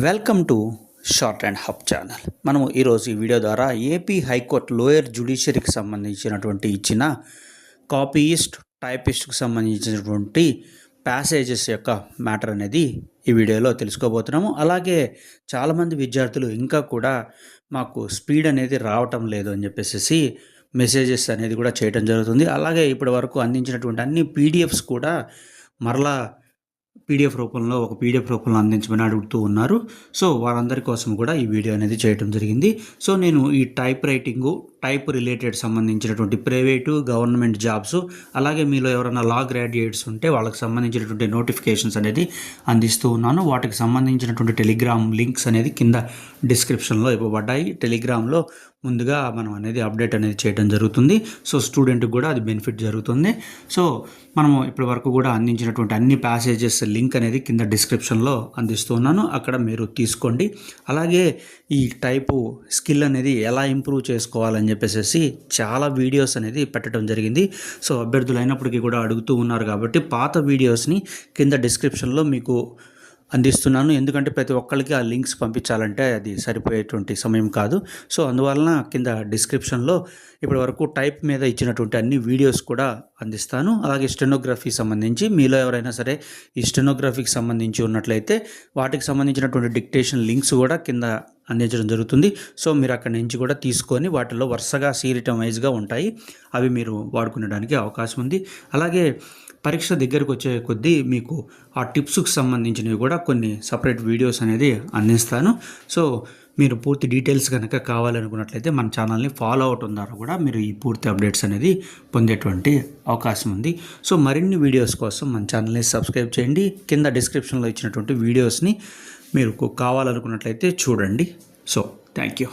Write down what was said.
Welcome to short and hub channel. మనము ఈరోజు ఈ వీడియో ద్వారా ఏపీ హైకోర్టు లోయర్ జ్యుడిషియరీకి సంబంధించినటువంటి ఇచ్చిన కాపీయిస్ట్ టైపిస్ట్కి సంబంధించినటువంటి ప్యాసేజెస్ యొక్క మ్యాటర్ అనేది ఈ వీడియోలో తెలుసుకోబోతున్నాము. అలాగే చాలామంది విద్యార్థులు ఇంకా కూడా మాకు స్పీడ్ అనేది రావటం లేదు అని చెప్పేసి మెసేజెస్ అనేది కూడా చేయడం జరుగుతుంది. అలాగే ఇప్పటి వరకు అందించినటువంటి అన్ని పీడిఎఫ్స్ కూడా మరలా పీడిఎఫ్ రూపంలో ఒక పీడిఎఫ్ రూపంలో అందించమని అడుగుతూ ఉన్నారు. సో వారందరి కోసం కూడా ఈ వీడియో అనేది చేయడం జరిగింది. సో నేను ఈ టైప్ రైటింగు టైప్ రిలేటెడ్ సంబంధించినటువంటి ప్రైవేటు గవర్నమెంట్ జాబ్స్ అలాగే మీలో ఎవరైనా లా గ్రాడ్యుయేట్స్ ఉంటే వాళ్ళకి సంబంధించినటువంటి నోటిఫికేషన్స్ అనేది అందిస్తూ ఉన్నాను. వాటికి సంబంధించినటువంటి టెలిగ్రామ్ లింక్స్ అనేది కింద డిస్క్రిప్షన్లో ఇవ్వబడ్డాయి. టెలిగ్రామ్లో ముందుగా మనం అనేది అప్డేట్ అనేది చేయడం జరుగుతుంది. సో స్టూడెంట్కి కూడా అది బెనిఫిట్ జరుగుతుంది. సో మనము ఇప్పటి వరకు కూడా అందించినటువంటి అన్ని ప్యాసేజెస్ లింక్ అనేది కింద డిస్క్రిప్షన్లో అందిస్తున్నాను అక్కడ మీరు తీసుకోండి. అలాగే ఈ టైపు స్కిల్ అనేది ఎలా ఇంప్రూవ్ చేసుకోవాలని చెప్పేసి చాలా వీడియోస్ అనేది పెట్టడం జరిగింది. సో అభ్యర్థులు అయినప్పటికీ కూడా అడుగుతూ ఉన్నారు కాబట్టి పాత వీడియోస్ని కింద డిస్క్రిప్షన్లో మీకు అందిస్తున్నాను. ఎందుకంటే ప్రతి ఒక్కరికి ఆ లింక్స్ పంపించాలంటే అది సరిపోయేటువంటి సమయం కాదు. సో అందువలన కింద డిస్క్రిప్షన్లో ఇప్పటి వరకు టైప్ మీద ఇచ్చినటువంటి అన్ని వీడియోస్ కూడా అందిస్తాను. అలాగే స్టెనోగ్రఫీ సంబంధించి మీలో ఎవరైనా సరే ఈ స్టెనోగ్రఫీకి సంబంధించి ఉన్నట్లయితే వాటికి సంబంధించినటువంటి డిక్టేషన్ లింక్స్ కూడా కింద అందించడం జరుగుతుంది. సో మీరు అక్కడి నుంచి కూడా తీసుకొని వాటిలో వరుసగా సీరిటం వైజ్గా ఉంటాయి. అవి మీరు వాడుకునేడానికి అవకాశం ఉంది. అలాగే పరీక్ష దగ్గరకు వచ్చే కొద్దీ మీకు ఆ టిప్స్కి సంబంధించినవి కూడా కొన్ని సపరేట్ వీడియోస్ అనేది అందిస్తాను. సో మీరు పూర్తి డీటెయిల్స్ కనుక కావాలనుకున్నట్లయితే మన ఛానల్ని ఫాలో అవటం ద్వారా కూడా మీరు ఈ పూర్తి అప్డేట్స్ అనేది పొందేటువంటి అవకాశం ఉంది. సో మరిన్ని వీడియోస్ కోసం మన ఛానల్ని సబ్స్క్రైబ్ చేయండి. కింద డిస్క్రిప్షన్లో ఇచ్చినటువంటి వీడియోస్ని మీరు కావాలనుకున్నట్లయితే చూడండి. So thank you